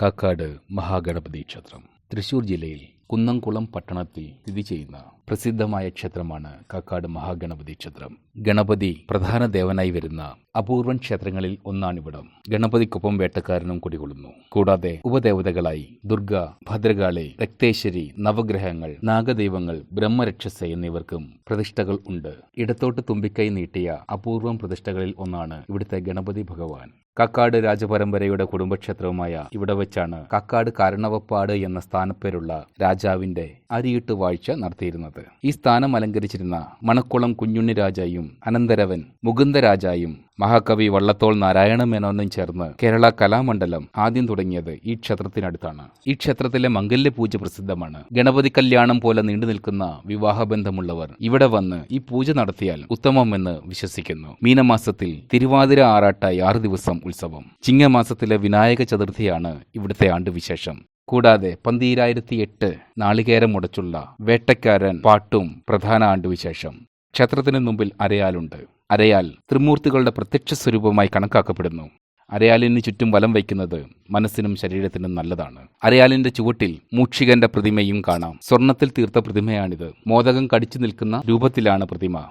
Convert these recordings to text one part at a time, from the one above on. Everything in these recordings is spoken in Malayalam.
കാക്കാട് മഹാഗണപതി ക്ഷേത്രം. തൃശൂർ ജില്ലയിൽ കുന്നംകുളം പട്ടണത്തിൽ സ്ഥിതി ചെയ്യുന്ന പ്രസിദ്ധമായ ക്ഷേത്രമാണ് കാക്കാട് മഹാഗണപതി ക്ഷേത്രം. ഗണപതി പ്രധാന ദേവനായി വരുന്ന അപൂർവൻ ക്ഷേത്രങ്ങളിൽ ഒന്നാണിവിടം. ഗണപതിക്കൊപ്പം വേട്ടക്കാരനും കുടികൊള്ളുന്നു. കൂടാതെ ഉപദേവതകളായി ദുർഗ ഭദ്രകാളി രക്തേശ്വരി നവഗ്രഹങ്ങൾ നാഗദൈവങ്ങൾ ബ്രഹ്മരക്ഷസ എന്നിവർക്കും പ്രതിഷ്ഠകൾ ഉണ്ട്. ഇടത്തോട്ട് തുമ്പിക്കൈ നീട്ടിയ അപൂർവം പ്രതിഷ്ഠകളിൽ ഒന്നാണ് ഇവിടുത്തെ ഗണപതി ഭഗവാൻ. കക്കാട് രാജപരമ്പരയുടെ കുടുംബക്ഷേത്രവുമായ ഇവിടെ വെച്ചാണ് കക്കാട് കാരണവപ്പാട് എന്ന സ്ഥാനപ്പേരുള്ള രാജാവിന്റെ അരിയിട്ട് വാഴ്ച നടത്തിയിരുന്നത്. ഈ സ്ഥാനം അലങ്കരിച്ചിരുന്ന മണക്കുളം കുഞ്ഞുണ്ണി രാജായും അനന്തരവൻ മുകുന്ദരാജായും മഹാകവി വള്ളത്തോൾ നാരായണ മേനോനും ചേർന്ന് കേരള കലാമണ്ഡലം ആദ്യം തുടങ്ങിയത് ഈ ക്ഷേത്രത്തിനടുത്താണ്. ഈ ക്ഷേത്രത്തിലെ മംഗല്യ പൂജ പ്രസിദ്ധമാണ്. ഗണപതി കല്യാണം പോലെ നീണ്ടു നിൽക്കുന്ന വിവാഹബന്ധമുള്ളവർ ഇവിടെ വന്ന് ഈ പൂജ നടത്തിയാൽ ഉത്തമമെന്ന് വിശ്വസിക്കുന്നു. മീനമാസത്തിൽ തിരുവാതിര ആറാട്ടായി ആറ് ദിവസം ഉത്സവം. ചിങ്ങമാസത്തിലെ വിനായക ചതുർത്ഥിയാണ് ഇവിടുത്തെ ആണ്ടുവിശേഷം. കൂടാതെ പന്തിരായിരത്തി എട്ട് നാളികേരം മുടച്ചുള്ള വേട്ടക്കാരൻ പാട്ടും പ്രധാന ആണ്ടുവിശേഷം. ക്ഷേത്രത്തിന് മുമ്പിൽ അരയാലുണ്ട്. അരയാൽ ത്രിമൂർത്തികളുടെ പ്രത്യക്ഷ സ്വരൂപമായി കണക്കാക്കപ്പെടുന്നു. അരയാലിന് ചുറ്റും വലം വയ്ക്കുന്നത് മനസ്സിനും ശരീരത്തിനും നല്ലതാണ്. അരയാലിന്റെ ചുവട്ടിൽ മൂക്ഷികന്റെ പ്രതിമയും കാണാം. സ്വർണത്തിൽ തീർത്ത പ്രതിമയാണിത്. മോദകം കടിച്ചു നിൽക്കുന്ന രൂപത്തിലാണ് പ്രതിമ.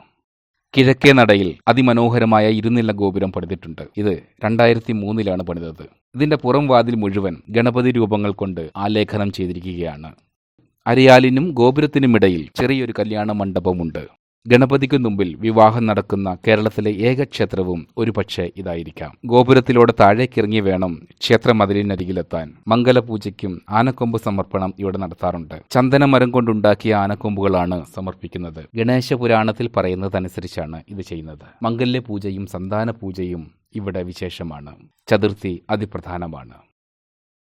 കിഴക്കേ നടയിൽ അതിമനോഹരമായ ഇരുനില ഗോപുരം പണിതിട്ടുണ്ട്. ഇത് രണ്ടായിരത്തി മൂന്നിലാണ് പണിതത്. ഇതിന്റെ പുറം വാതിൽ മുഴുവൻ ഗണപതി രൂപങ്ങൾ കൊണ്ട് ആലേഖനം ചെയ്തിരിക്കുകയാണ്. അരയാലിനും ഗോപുരത്തിനുമിടയിൽ ചെറിയൊരു കല്യാണ മണ്ഡപമുണ്ട്. ഗണപതിക്ക് മുമ്പിൽ വിവാഹം നടക്കുന്ന കേരളത്തിലെ ഏക ക്ഷേത്രവും ഒരുപക്ഷെ ഇതായിരിക്കാം. ഗോപുരത്തിലൂടെ താഴേക്കിറങ്ങി വേണം ക്ഷേത്ര മതിലിനരികിലെത്താൻ മംഗലപൂജയ്ക്കും ആനക്കൊമ്പ് സമർപ്പണം ഇവിടെ നടത്താറുണ്ട്. ചന്ദനമരം കൊണ്ടുണ്ടാക്കിയ ആനക്കൊമ്പുകളാണ് സമർപ്പിക്കുന്നത്. ഗണേശ പുരാണത്തിൽ പറയുന്നതനുസരിച്ചാണ് ഇത് ചെയ്യുന്നത്. മംഗല്യ പൂജയും സന്താന പൂജയും ഇവിടെ വിശേഷമാണ്. ചതുർത്ഥി അതിപ്രധാനമാണ്.